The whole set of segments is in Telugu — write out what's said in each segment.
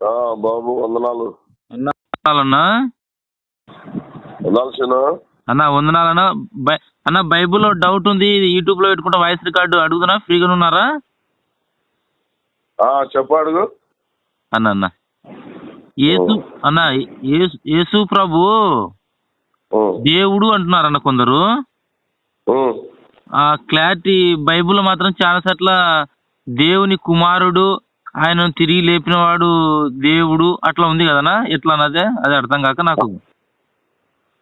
బాబు వందనాలు. వందనాలన్నా? అన్న వందనాలన్నా అన్న బైబిల్లో డౌట్ ఉంది ఇది యూట్యూబ్లో పెట్టుకుంటే వాయిస్ రికార్డు అడుగుతున్నా ఫ్రీగా ఉన్నారా? ఆ, చెప్పు అడుగు. అన్న అన్న. యేసు అన్న యేసు ప్రభు దేవుడు అంటున్నారన్న కొందరు. ఆ. క్లారిటీ బైబిల్లో మాత్రం చాలా చోట్ల దేవుని కుమారుడు ఆయనను తిరిగి లేపినవాడు దేవుడు అట్లా ఉంది కదనా? ఎట్లా అన్నదే? అది అర్థం కాక నాకు.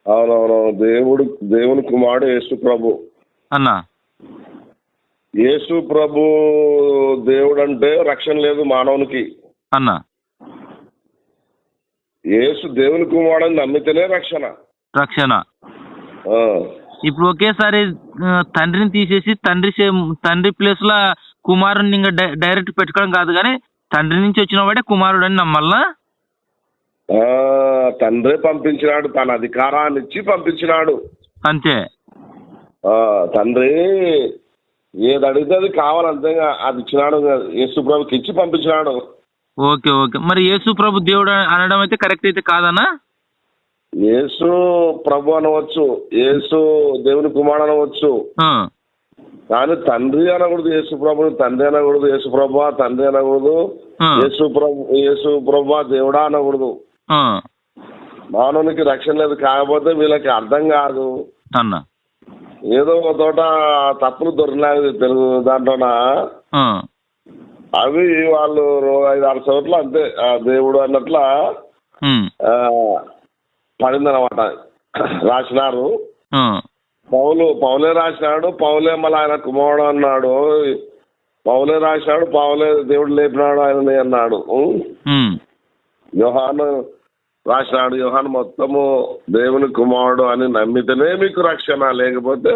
అవునవును దేవుడు దేవుని కుమారుడు యేసు ప్రభు. అన్న. యేసు ప్రభు దేవుడు అంటే రక్షణ లేదు మానవునికి. అన్న. యేసు దేవుని కుమారుడు అని నమ్మితేనే రక్షణ. రక్షణ. ఆ, ఇప్పుడు ఒకేసారి తండ్రిని తీసేసి తండ్రి తండ్రి ప్లేస్లో కుమారుని ఇంకా డైరెక్ట్ పెట్టుకోవడం కాదు కానీ తండ్రి నుంచి వచ్చిన వాడే కుమారుడు అని నమ్మాలనా? ఆ, తండ్రే పంపించినాడు తన అధికారాన్ని ఇచ్చి పంపించినాడు. అంతే. ఆ, తండ్రి ఏది అడిగితే అది కావాలంతేగా అది ఇచ్చినాడు యేసు ప్రభుకి ఇచ్చి పంపించినాడు. Okay okay. మరి యేసు ప్రభు దేవుడు అనడం అయితే కరెక్ట్ అయితే కాదనా? యేసు ప్రభు అనవచ్చు యేసు దేవుని కుమారుడు అనవచ్చు. కానీ తండ్రి అనకూడదు యేసు ప్రభు తండ్రి అనకూడదు యేసు ప్రభు తండ్రి అనకూడదు ఆ, యేసు ప్రభు యేసు ప్రభు దేవుడా అనకూడదు. మానవునికి రక్షణ లేదు కాకపోతే వీళ్ళకి అర్థం కాదు. అన్న. ఏదో ఒక తోట తప్పులు దొరికినాయి తెలుగు దాంట్లోన? అవి వాళ్ళు ఐదు ఆరు చోట్ల అంతే దేవుడు అన్నట్ల పడిందనమాట రాసినారు. పౌలు పౌలే రాసినాడు పౌలే మళ్ళీ ఆయన కుమారుడు అన్నాడు. పౌలే రాసినాడు పౌలే దేవుడు లేపినాడు ఆయన అన్నాడు. ఉం? ఉమ్, యోహాను రాసినాడు. యోహాను మొత్తము దేవుని కుమారుడు అని నమ్మితేనే మీకు రక్షణ లేకపోతే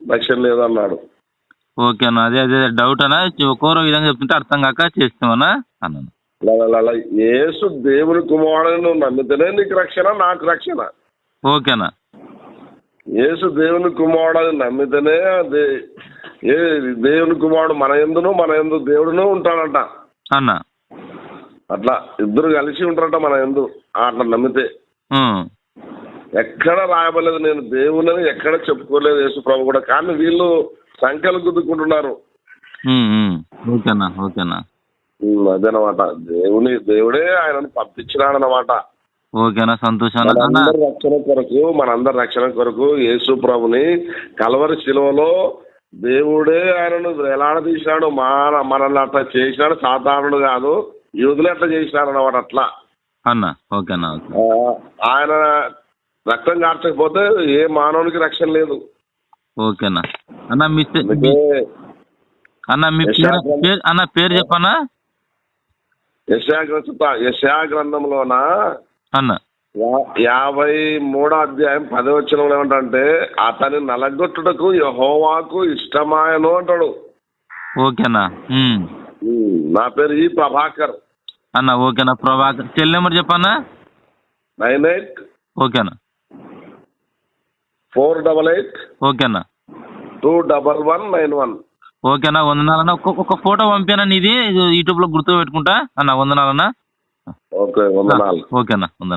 రక్షణ లేదన్నాడు. ఓకే అన్న అదే అదే డౌట్ అన్న ఒక్కోరో విధంగా చెప్తుంటే అర్థం కాక చేస్తామన్నా? అన్నాను యేసు దేవుని కుమారుడు నువ్వు నమ్మితేనే నీకు రక్షణ నాకు రక్షణ. ఓకేనా యేసు దేవుని కుమారుడు అని నమ్మితేనే దే- ఏ దేవుని కుమారుడు మన ఎందును మన ఎందు దేవుడును ఉంటాడంట. అన్న. అట్లా ఇద్దరు కలిసి ఉంటారట మన ఎందు. అట్లా నమ్మితే. ఎక్కడ రాయబడలేదు నేను దేవుని ఎక్కడ చెప్పుకోలేదు యేసు ప్రభు కూడా. కానీ వీళ్ళు సంఖ్యలు గుద్దుకుంటున్నారు. ఓకేనా ఓకేనా. అదనమాట. దేవుని దేవుడే ఆయనను పంపించినాడనమాట ఓకేనా సంతోషం అన్న అన్న మనందరి రక్షణ కొరకు మనందరి రక్షణ కొరకు యేసు ప్రభుని కలవరి శిలువలో దేవుడే ఆయనను వేలాడదీసినాడు. మన మనల్ని అట్లా చేసినాడు. సాధారణుడు కాదు. యూదులు అట్లా చేసినాడు అన్నమాట అట్లా. అన్న ఓకేనా ఓకే. ఆ, ఆయన రక్తం కార్చకపోతే ఏ మానవునికి రక్షణ లేదు. ఓకేనా. అన్న మీ పే- అందుకే అన్న మీ పేరు యశాగ్రంథం- పేరు అన్న పేరు చెప్పన్నా యశా గ్రంథ యశా గ్రంథంలోన అన్న. యాభై మూడో అధ్యాయం పదవచనంలో ఏమంటే అతని నలగొట్టుటకు యహోవాకు ఇష్టమాయను అంటాడు. ఓకేనా నా పేరు ఈ ప్రభాకర్. అన్న ఓకేనా ప్రభాకర్ సెల్ నెంబర్ చెప్పన్నా నైన్ ఎయిట్ ఓకేనా ఫోర్ డబల్ ఎయిట్ ఓకేనా two double one nine one. ఓకేనా వందనాలన్నా. ఒక్క ఒక ఫోటో పంపానా నీది. ఇది యూట్యూబ్లో గుర్తు పెట్టుకుంటా అన్న వందనాలన్నా. ఓకే వందనాలు. ఓకే అన్న వందనాలు.